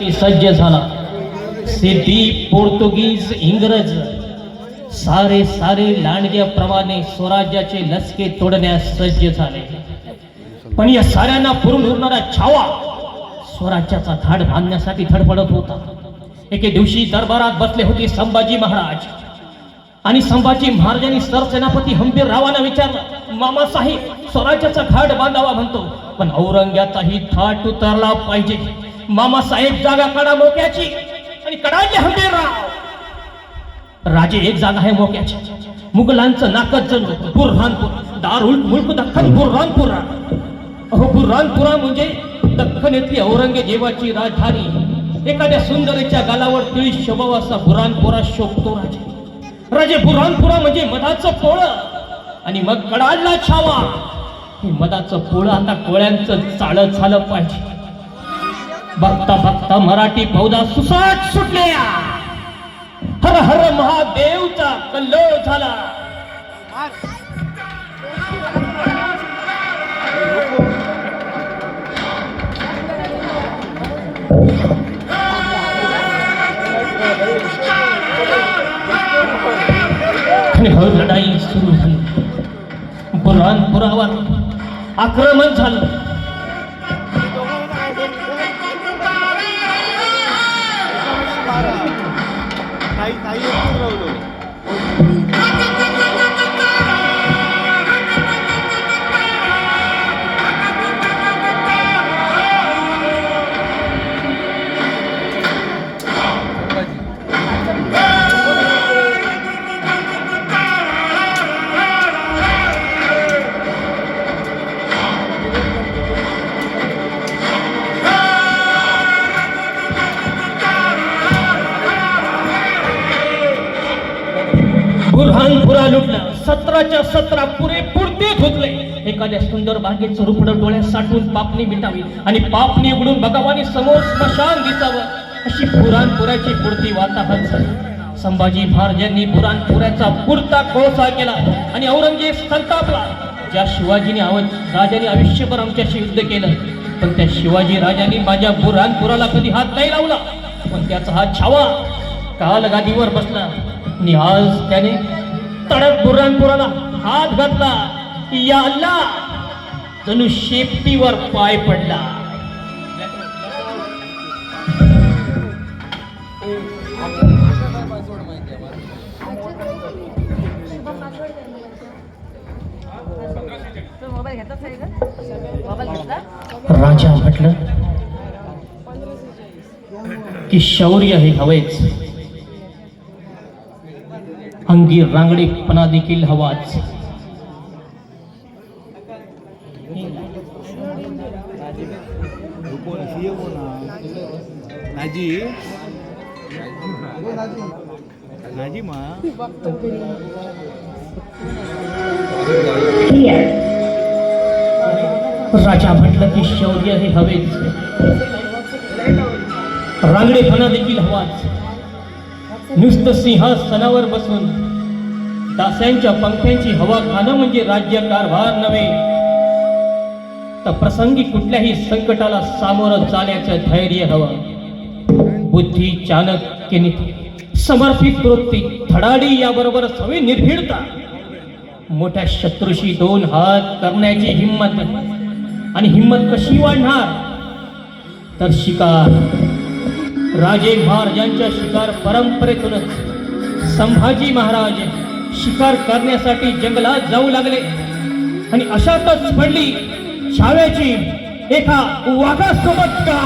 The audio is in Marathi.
सज्ज झाला. सिद्धी पोर्तुगीज इंग्रज सारे सारे लांडग्याप्रमाणे स्वराज्याचे लसके तोडण्यास सज्ज झाले. पण या साऱ्यांना पुरून उरणारा छावा स्वराज्याचा धाड बांधण्यासाठी धडपडत होता. एके दिवशी दरबारात बसले होते संभाजी महाराज. आणि संभाजी महाराजांनी सरसेनापती हंबीररावांना विचारलं मामासाहेब स्वराज्याचा थाट बांधावा म्हणतो. पण औरंग्याचाही थाट उतरला पाहिजे. मामासाहेब जागा काढा मोक्याची आणि कडाले हंबीरराव राजे एक जागा आहे मोक्याची. मुघलांचं नाकच जणू बुरहानपूर. दारुल मुल्क दख्खन बुरहानपूर. अहो बुरहानपुरा म्हणजे दख्खनेतली औरंगजेबाची राजधानी. एखाद्या सुंदरीच्या गालावर तिळी शोभाव असा बुरहानपुरा शोभतो राजे. राजे बुरहानपुरा म्हणजे मधाचं पोळं. आणि मग कडाडला छावा. हे मधाचं पोळ आता कोळ्यांचं चाळत झालं पाहिजे. बघता बघता मराठी फौजा सुसाट सुटल्या. हर हर महादेवचा कल्लोळ झाला. आणि हर लढाई सुरू झाली. बुरहानपुरावर आक्रमण झालं. काही ताई बुरहानपुरा लुटला. सतराच्या सतरा पुरे पुरते धुतले. एखाद्या सुंदर बागेचं रुपड डोळ्यात साठवून पापणी मिटावी आणि पापणी उघडून भगवानी समोर स्मशान दिसावं. अशी पुराणपुराची पुरती वाताहत झाली. संभाजी महाराजांनी बुरानपुऱ्याचा पुरता कोळसा केला आणि औरंगजेब संतापला. ज्या शिवाजीने आव राजाने आयुष्यभर आमच्याशी युद्ध केलं पण त्या शिवाजी राजांनी माझ्या बुरानपुराला कधी हात नाही लावला. पण त्याचा हा छावा काल गादीवर बसला. आणि आज त्याने तडक बुरानपुराला हात घातला. याला जणू शेपटीवर पाय पडला. राजा म्हटलं की शौर्य हे हवेच. अंगी रांगडेपणा देखील हवाच. नाजी. नाजी मा. राजा म्हटलं की शौर्य हे हवेच. रांगडेपणा देखील हवाच. नुसतं सिंहासनावर बसून दास्यांच्या पंख्यांची हवा खाणं म्हणजे राज्य कारभार नव्हे. तर प्रसंगी कुठल्याही संकटाला सामोरं जाण्याचं धैर्य हवं. बुद्धी चाणक्य समर्पित वृत्ती धडाडी याबरोबर हवी निर्भीडता. मोठ्या शत्रूशी दोन हात करण्याची हिंमत. आणि हिंमत कशी वाढणार? तर शिकार. राजे महाराजांच्या शिकार परंपरेतूनच संभाजी महाराज शिकार करण्यासाठी जंगलात जाऊ लागले. आणि अशातच पडली छाव्याची एका वाघासोबत का